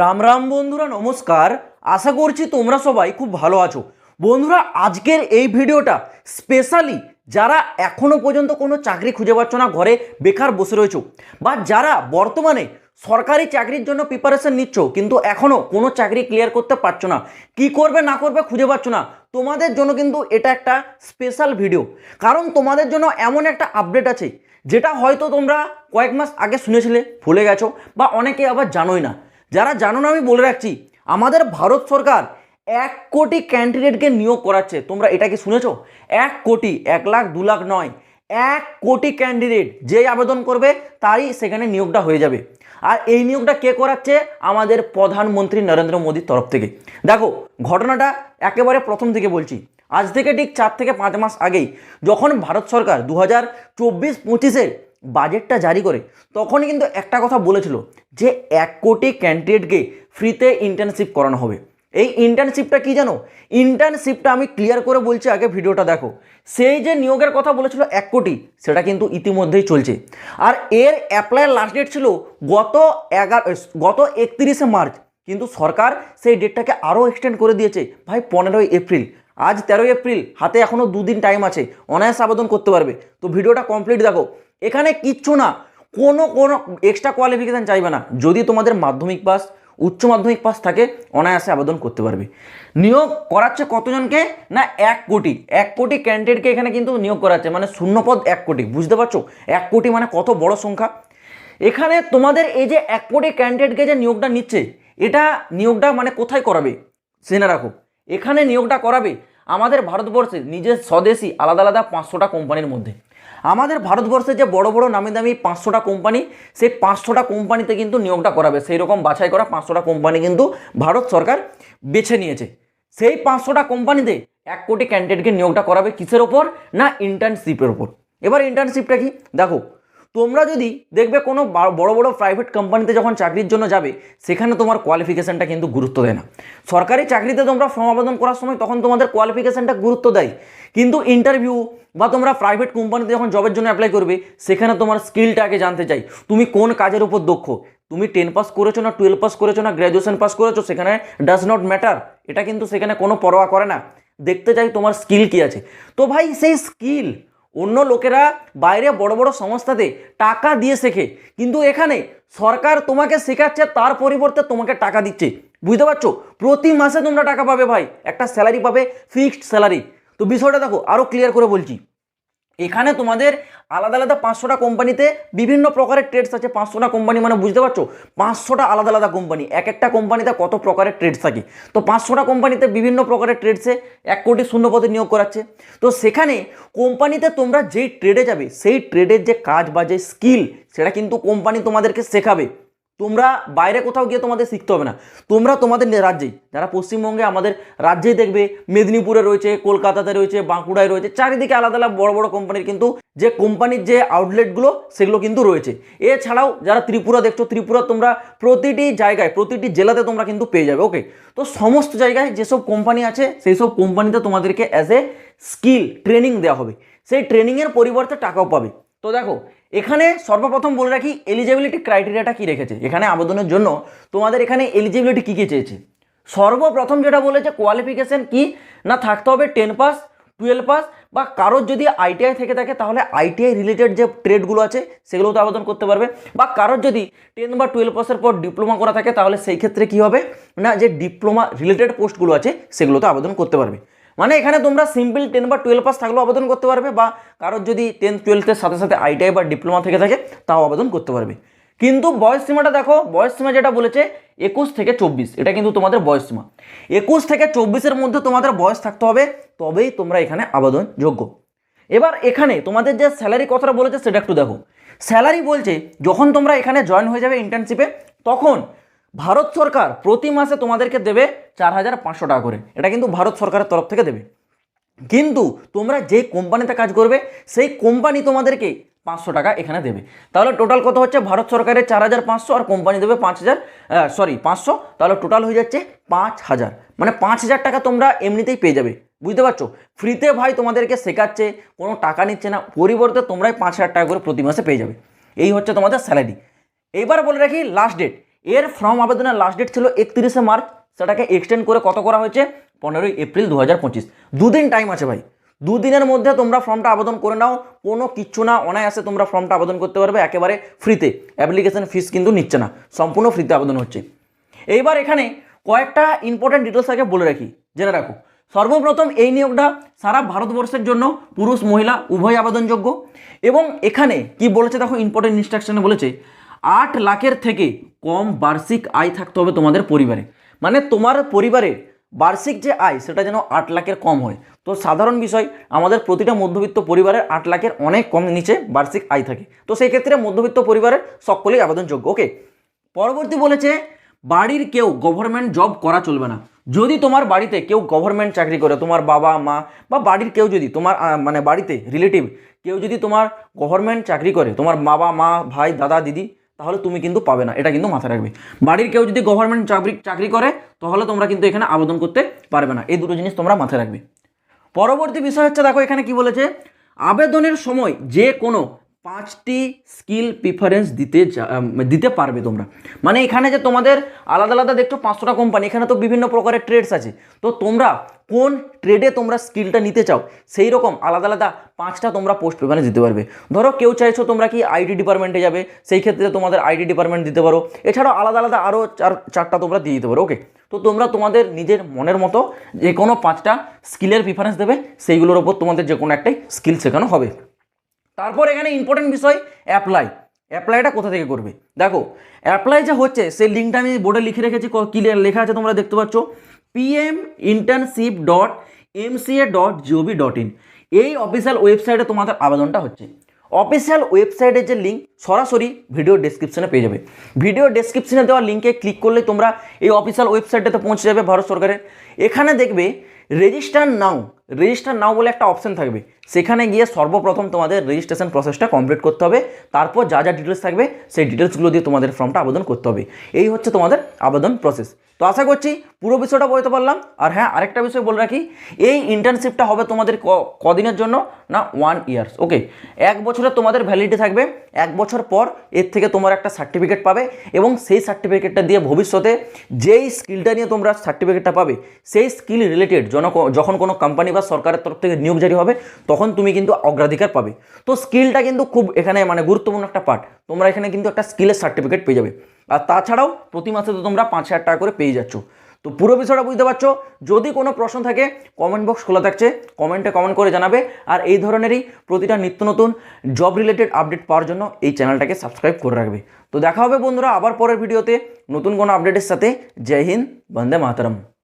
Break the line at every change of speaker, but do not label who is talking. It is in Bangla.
রাম রাম বন্ধুরা, নমস্কার। আশা করছি তোমরা সবাই খুব ভালো আছো। বন্ধুরা, আজকের এই ভিডিওটা স্পেশালি যারা এখনও পর্যন্ত কোনো চাকরি খুঁজে পাচ্ছ না, ঘরে বেকার বসে রয়েছো, বা যারা বর্তমানে সরকারি চাকরির জন্য প্রিপারেশন নিচ্ছ, কিন্তু এখনও কোনো চাকরি ক্লিয়ার করতে পারছ না, কি করবে, না করবে খুঁজে পাচ্ছ না, তোমাদের জন্য কিন্তু এটা একটা স্পেশাল ভিডিও কারণ তোমাদের জন্য এমন একটা আপডেট আছে, যেটা হয়তো তোমরা কয়েক মাস আগে শুনেছিলে, ভুলে গেছো, বা অনেকে আবার জানোই না। যারা জানো না, আমি বলে রাখছি, আমাদের ভারত সরকার এক কোটি ক্যান্ডিডেটকে নিয়োগ করাচ্ছে। তোমরা এটা কি শুনেছো? এক কোটি, এক লাখ, দু লাখ নয়। এক কোটি ক্যান্ডিডেট যেই আবেদন করবে, তারই সেখানে নিয়োগটা হয়ে যাবে। আর এই নিয়োগটা কে করাচ্ছে? আমাদের প্রধানমন্ত্রী নরেন্দ্র মোদীর তরফ থেকে। দেখো, ঘটনাটা একেবারে প্রথম থেকে বলছি। আজ থেকে ঠিক চার থেকে পাঁচ মাস আগেই, যখন ভারত সরকার দু হাজার চব্বিশ পঁচিশের বাজেটটা জারি করে, তখনই কিন্তু একটা কথা বলেছিল যে এক কোটি ক্যান্ডিডেটকে ফ্রিতে ইন্টার্নশিপ করানো হবে। এই ইন্টার্নশিপটা কি জানো? ইন্টার্নশিপটা আমি ক্লিয়ার করে বলছি আগে ভিডিওটা দেখো। সেই যে নিয়োগের কথা বলেছিল এক কোটি, সেটা কিন্তু ইতিমধ্যেই চলছে। আর এর অ্যাপ্লাইয়ের লাস্ট ডেট ছিল গত এগারো, গত একত্রিশে মার্চ। কিন্তু সরকার সেই ডেটটাকে আরও এক্সটেন্ড করে দিয়েছে। ভাই, পনেরোই এপ্রিল। আজ তেরোই এপ্রিল, হাতে এখনও দুদিন টাইম আছে। অনায়াস আবেদন করতে পারবে। তো ভিডিওটা কমপ্লিট দেখো। এখানে কিচ্ছু না। কোনো কোনো এক্সট্রা কোয়ালিফিকেশান চাইবে না। যদি তোমাদের মাধ্যমিক পাস উচ্চ মাধ্যমিক পাস থাকে, অনায়াসে আবেদন করতে পারবে। নিয়োগ করাচ্ছে কতজনকে? না, এক কোটি। এক কোটি ক্যান্ডিডেটকে এখানে কিন্তু নিয়োগ করাচ্ছে। মানে শূন্যপদ এক কোটি। বুঝতে পারছ? এক কোটি মানে কত বড় সংখ্যা? এখানে তোমাদের এই যে এক কোটি ক্যান্ডিডেটকে যে নিয়োগটা নিচ্ছে, এটা নিয়োগটা মানে কোথায় করাবে? জেনে রাখো। এখানে নিয়োগটা করাবে আমাদের ভারতবর্ষের নিজের স্বদেশি, আলাদা আলাদা পাঁচশোটা কোম্পানির মধ্যে। আমাদের ভারতবর্ষে যে বড় বড় নামি দামি পাঁচশোটা কোম্পানি, সেই পাঁচশোটা কোম্পানিতে কিন্তু নিয়োগটা করাবে। সেই রকম বাছাই করা পাঁচশোটা কোম্পানি কিন্তু ভারত সরকার বেছে নিয়েছে। সেই পাঁচশোটা কোম্পানিতে এক কোটি ক্যান্ডিডেটকে নিয়োগটা করাবে কিসের ওপর? না ইন্টার্নশিপের ওপর। এবার ইন্টার্নশিপটা কি? দেখো তোমরা যদি দেখবে কোনো বড় বড় প্রাইভেট কোম্পানিতে যখন চাকরির জন্য যাবে, সেখানে তোমার কোয়ালিফিকেশানটা কিন্তু গুরুত্ব দেয় না। সরকারি চাকরিতে তোমরা ফর্ম আবেদন করার সময় তখন তোমাদের কোয়ালিফিকেশানটা গুরুত্ব দেয়। কিন্তু ইন্টারভিউ বা তোমরা প্রাইভেট কোম্পানিতে যখন জবের জন্য অ্যাপ্লাই করবে, সেখানে তোমার স্কিলটাকে জানতে চাই। তুমি কোন কাজের উপর দক্ষ? তুমি টেন পাস করেছ না টুয়েলভ পাস করেছ না গ্র্যাজুয়েশন পাস করেছ, সেখানে ডাজ নট ম্যাটার এটা কিন্তু সেখানে কোনো পরোয়া করে না। দেখতে চাই তোমার স্কিল কি আছে। তো ভাই, সেই স্কিল অন্য লোকেরা বাইরে বড় বড় সংস্থাতে টাকা দিয়ে শেখে। কিন্তু এখানে সরকার তোমাকে শেখাচ্ছে, তার পরিবর্তে তোমাকে টাকা দিচ্ছে। বুঝতে পারছ? প্রতি মাসে তোমরা টাকা পাবে ভাই। একটা স্যালারি পাবে ফিক্সড স্যালারি তো বিষয়টা দেখো আরও ক্লিয়ার করে বলছি। এখানে তোমাদের আলাদা আলাদা পাঁচশোটা কোম্পানিতে বিভিন্ন প্রকারের ট্রেডস আছে। পাঁচশোটা কোম্পানি মানে বুঝতে পারছ? পাঁচশোটা আলাদা আলাদা কোম্পানি। এক একটা কোম্পানিতে কত প্রকারের ট্রেডস থাকে? তো পাঁচশোটা কোম্পানিতে বিভিন্ন প্রকারের ট্রেডসে এক কোটি শূন্য পদে নিয়োগ করাচ্ছে। তো সেখানে কোম্পানিতে তোমরা যেই ট্রেডে যাবে, সেই ট্রেডের যে কাজ বা যে স্কিল সেটা কিন্তু কোম্পানি তোমাদেরকে শেখাবে। তোমরা বাইরে কোথাও গিয়ে তোমাদের শিখতে হবে না। তোমরা তোমাদের রাজ্যেই। যারা পশ্চিমবঙ্গে আমাদের রাজ্যেই দেখবে, মেদিনীপুরে রয়েছে, কলকাতাতে রয়েছে, বাঁকুড়ায় রয়েছে, চারিদিকে আলাদা আলাদা বড় বড় কোম্পানির কিন্তু যে কোম্পানির যে আউটলেটগুলো সেগুলো কিন্তু রয়েছে। এছাড়াও যারা ত্রিপুরা দেখছ, ত্রিপুরা তোমরা প্রতিটি জায়গায়, প্রতিটি জেলাতে তোমরা কিন্তু পেয়ে যাবে ওকে তো সমস্ত জায়গায় যেসব কোম্পানি আছে সেই সব কোম্পানিতে তোমাদেরকে অ্যাজ এ স্কিল ট্রেনিং দেওয়া হবে। সেই ট্রেনিংয়ের পরিবর্তে টাকাও পাবে। তো দেখো এখানে সর্বপ্রথম বলে রাখি এলিজিবিলিটি ক্রাইটেরিয়াটা কী রেখেছে? এখানে আবেদনের জন্য তোমাদের এখানে এলিজিবিলিটি কী কী চেয়েছে? সর্বপ্রথম যেটা বলেছে কোয়ালিফিকেশান কি? না, থাকতে হবে টেন পাস টুয়েলভ পাস বা কারোর যদি আইটিআই থেকে থাকে তাহলে আইটিআই রিলেটেড যে ট্রেডগুলো আছে সেগুলো তো আবেদন করতে পারবে। বা কারোর যদি টেন বা টুয়েলভ পাসের পর ডিপ্লোমা করা থাকে তাহলে সেই ক্ষেত্রে কী হবে? না, যে ডিপ্লোমা রিলেটেড পোস্টগুলো আছে সেগুলোতে আবেদন করতে পারবে। মানে এখানে তোমরা সিম্পল টেন বা টুয়েলভ পাস থাকলেও আবেদন করতে পারবে বা কারোর যদি টেন টুয়েলভের সাথে সাথে আইটিআই বা ডিপ্লোমা থেকে থাকে, তাও আবেদন করতে পারবে। কিন্তু বয়স সীমাটা দেখো, বয়স সীমা যেটা বলেছে, একুশ থেকে চব্বিশ। এটা কিন্তু তোমাদের বয়স সীমা। একুশ থেকে চব্বিশের মধ্যে তোমাদের বয়স থাকতে হবে, তবেই তোমরা এখানে আবেদন যোগ্য এবার এখানে তোমাদের যে স্যালারি কথাটা বলেছে, সেটা একটু দেখো। স্যালারি বলছে, যখন তোমরা এখানে জয়েন হয়ে যাবে ইন্টার্নশিপে তখন ভারত সরকার প্রতি মাসে তোমাদেরকে দেবে চার হাজার পাঁচশো টাকা করে। এটা কিন্তু ভারত সরকারের তরফ থেকে দেবে। কিন্তু তোমরা যে কোম্পানিতে কাজ করবে, সেই কোম্পানি তোমাদেরকে পাঁচশো টাকা এখানে দেবে। তাহলে টোটাল কত হচ্ছে? ভারত সরকারের চার হাজার পাঁচশো আর কোম্পানি দেবে পাঁচ হাজার সরি পাঁচশো। তাহলে টোটাল হয়ে যাচ্ছে পাঁচ হাজার। মানে পাঁচ হাজার টাকা তোমরা এমনিতেই পেয়ে যাবে। বুঝতে পারছ? ফ্রিতে ভাই তোমাদেরকে শেখাচ্ছে, কোনো টাকা নিচ্ছে না। পরিবর্তে তোমরাই পাঁচ হাজার টাকা করে প্রতি মাসে পেয়ে যাবে। এই হচ্ছে তোমাদের স্যালারি এইবার বলে রাখি লাস্ট ডেট এর ফর্ম আবেদনের লাস্ট ডেট ছিল একত্রিশে মার্চ। সেটাকে এক্সটেন্ড করে কত করা হয়েছে? পনেরোই এপ্রিল দু হাজার পঁচিশ। দুদিন টাইম আছে ভাই। দুদিনের মধ্যে তোমরা ফর্মটা আবেদন করে নাও। কোনো কিচ্ছু না, অনায়াসে তোমরা ফর্মটা আবেদন করতে পারবে, একেবারে ফ্রিতে অ্যাপ্লিকেশন ফিস কিন্তু নিচ্ছে না। সম্পূর্ণ ফ্রিতে আবেদন হচ্ছে। এইবার এখানে কয়েকটা ইম্পর্টেন্ট ডিটেলস আগে বলে রাখি। জেনে রাখো। সর্বপ্রথম এই নিয়োগটা সারা ভারতবর্ষের জন্য পুরুষ, মহিলা, উভয় আবেদনযোগ্য। এবং এখানে কি বলেছে দেখো ইম্পর্টেন্ট ইনস্ট্রাকশনে বলেছে আট লাখের থেকে কম বার্ষিক আয় থাকতে হবে তোমাদের পরিবারে। মানে তোমার পরিবারে বার্ষিক যে আয়, সেটা যেন আট লাখের কম হয়। তো সাধারণ বিষয়, আমাদের প্রতিটা মধ্যবিত্ত পরিবারের আট লাখের অনেক কম নিচে বার্ষিক আয় থাকে। তো সেই ক্ষেত্রে মধ্যবিত্ত পরিবারের সকলেই আবেদনযোগ্য ওকে পরবর্তী বলেছে, বাড়ির কেউ গভর্নমেন্ট জব করা চলবে না। যদি তোমার বাড়িতে কেউ গভর্নমেন্ট চাকরি করে, তোমার বাবা, মা, বা বাড়ির কেউ যদি, তোমার মানে বাড়িতে রিলেটিভ কেউ যদি তোমার গভর্নমেন্ট চাকরি করে, তোমার বাবা, মা, ভাই, দাদা, দিদি তাহলে তুমি কিন্তু পাবে না, এটা কিন্তু মাথায় রাখবে। বাড়ির কেউ যদি গভর্নমেন্ট চাকরি চাকরি করে, তাহলে তোমরা কিন্তু এখানে আবেদন করতে পারবে না, এই দুটো জিনিস তোমরা মাথায় রাখবে। পরবর্তী বিষয় হচ্ছে, দেখো এখানে কি বলেছে, আবেদনের সময় যে কোনো পাঁচটি স্কিল প্রিফারেন্স দিতে দিতে পারবে তোমরা। মানে এখানে যে তোমাদের আলাদা আলাদা দেখছ পাঁচশোটা কোম্পানি এখানে তো বিভিন্ন প্রকারের ট্রেডস আছে। তো তোমরা কোন ট্রেডে তোমরা স্কিলটা নিতে চাও, সেই রকম আলাদা আলাদা পাঁচটা তোমরা পোস্ট প্রিফারেন্স দিতে পারবে। ধরো কেউ চাইছো তোমরা কি আইটি ডিপার্টমেন্টে যাবে, সেই ক্ষেত্রে তোমাদের আইটি ডিপার্টমেন্ট দিতে পারো। এছাড়াও আলাদা আলাদা আরও চার, চারটা তোমরা দিয়ে দিতে পারো ওকে তো তোমরা তোমাদের নিজের মনের মতো যে কোনো পাঁচটা স্কিলের প্রিফারেন্স দেবে, সেইগুলোর ওপর তোমাদের যে কোনো একটাই স্কিল শেখানো হবে। তারপর এখানে ইম্পর্টেন্ট বিষয় অ্যাপ্লাই অ্যাপ্লাইটা কোথা থেকে করবে? দেখো অ্যাপ্লাই যে হচ্ছে, সেই লিঙ্কটা আমি বোর্ডে লিখে রেখেছি ক্লিয়ার লেখা আছে তোমরা দেখতে পাচ্ছ। PM internship dot MCA dot gov dot in এই অফিসিয়াল ওয়েবসাইটে তোমাদের আবেদনটা হচ্ছে। অফিসিয়াল ওয়েবসাইটের যে লিঙ্ক সরাসরি ভিডিও ডেসক্রিপশনে পেয়ে যাবে। ভিডিও ডেসক্রিপশনে দেওয়া লিঙ্কে ক্লিক করলে তোমরা এই অফিসিয়াল ওয়েবসাইটটাতে পৌঁছে যাবে ভারত সরকারের। এখানে দেখবে রেজিস্টার নাও রেজিস্টার নাও বলে একটা অপশন থাকবে। সেখানে গিয়ে সর্বপ্রথম তোমাদের রেজিস্ট্রেশন প্রসেসটা কমপ্লিট করতে হবে। তারপর যা যা ডিটেলস থাকবে, সেই ডিটেলসগুলো দিয়ে তোমাদের ফর্মটা আবেদন করতে হবে। এই হচ্ছে তোমাদের আবেদন প্রসেস তো আশা করছি পুরো বিষয়টা বলতে পারলাম। আর হ্যাঁ আরেকটা বিষয় বলে রাখি, এই ইন্টার্নশিপটা হবে তোমাদের কদিনের জন্য? না ওয়ান ইয়ার্স ওকে এক বছরের তোমাদের ভ্যালিডিটি থাকবে। এক বছর পর এর থেকে তোমার একটা সার্টিফিকেট পাবে এবং সেই সার্টিফিকেটটা দিয়ে ভবিষ্যতে যেই স্কিলটা নিয়ে তোমরা সার্টিফিকেটটা পাবে, সেই স্কিল রিলেটেড যখন কোনো কোম্পানি বা সরকারের তরফ থেকে নিয়োগ জারি হবে, তখন তুমি কিন্তু অগ্রাধিকার পাবে। তো স্কিলটা কিন্তু খুব এখানে মানে গুরুত্বপূর্ণ একটা পার্ট তোমরা এখানে কিন্তু একটা স্কিলের সার্টিফিকেট পেয়ে যাবে। আর তাছাড়াও প্রতি মাসে তো তোমরা পাঁচ হাজার টাকা করে পেয়ে যাচ্ছ। তো পুরো বিষয়টা বুঝতে পারছ? যদি কোনো প্রশ্ন থাকে কমেন্ট বক্স খোলা থাকছে। কমেন্টে কমেন্ট করে জানাবে। আর এই ধরনেরই প্রতিটা নিত্য নতুন জব রিলেটেড আপডেট পাওয়ার জন্য এই চ্যানেলটাকে সাবস্ক্রাইব করে রাখবে। তো দেখা হবে বন্ধুরা আবার পরের ভিডিওতে নতুন কোনো আপডেটের সাথে। জয় হিন্দ, বন্দে মাতরম।